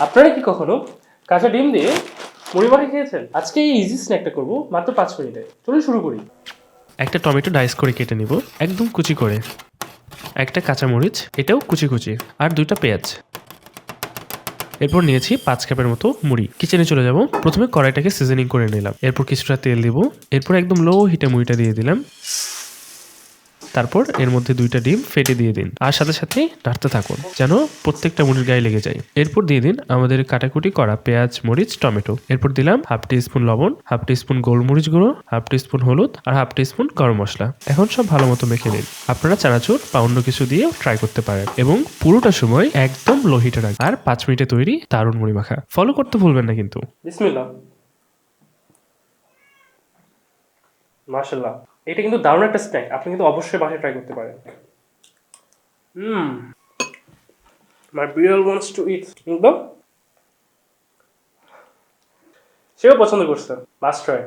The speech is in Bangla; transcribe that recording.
আপনারা কি কখনো কাঁচা ডিম দিয়ে মুড়ি খেয়েছেন? আজকে এই ইজি স্ন্যাকটা করব মাত্র পাঁচ মিনিটে। চলুন শুরু করি। একটা টমেটো ডাইস করে কেটে নিব, একদম কুচি করে। একটা কাঁচামরিচ, এটাও কুচি কুচি, আর দুইটা পেঁয়াজ। এরপর নিয়েছি পাঁচ কাপের মতো মুড়ি। কিচেনে চলে যাব, প্রথমে কড়াইটাকে সিজনিং করে নিলাম। এরপর কিছুটা তেল দিব, এরপর একদম লো হিটে মুড়িটা দিয়ে দিলাম। তারপর এর মধ্যে দুইটা ডিম ফেটে দিয়ে দিন। আর সাথে সাথে নাড়তে থাকুন, যেন প্রত্যেকটা মুড়ির গায়ে লেগে যায়। এরপর দিয়ে দিন আমাদের কাটাকুটি করা পেঁয়াজ, মরিচ, টমেটো। এরপর দিলাম হাফ টি স্পুন লবণ, হাফ টি স্পুন গোলমরিচ গুঁড়ো, হাফ টি স্পুন হলুদ আর হাফ টি স্পুন গরম মশলা। এখন সব ভালো মতো মেখে নিন। আপনারা চানাচুর বা অন্য কিছু দিয়েও ট্রাই করতে পারেন এবং পুরোটা সময় একদম লো হিটে রাখবেন। আর পাঁচ মিনিটে তৈরি দারুণ মুড়ি মাখা ফলো করতে ভুলবেন না কিন্তু। বিসমিল্লাহ। মাশাল্লাহ এটা কিন্তু দারুণ একটা স্ন্যাক আপনি কিন্তু অবশ্যই বাসায় ট্রাই করতে পারেন। হুম। মাই বিড়াল ওয়ান্টস টু ইট একদম সেও পছন্দ করছে। Must try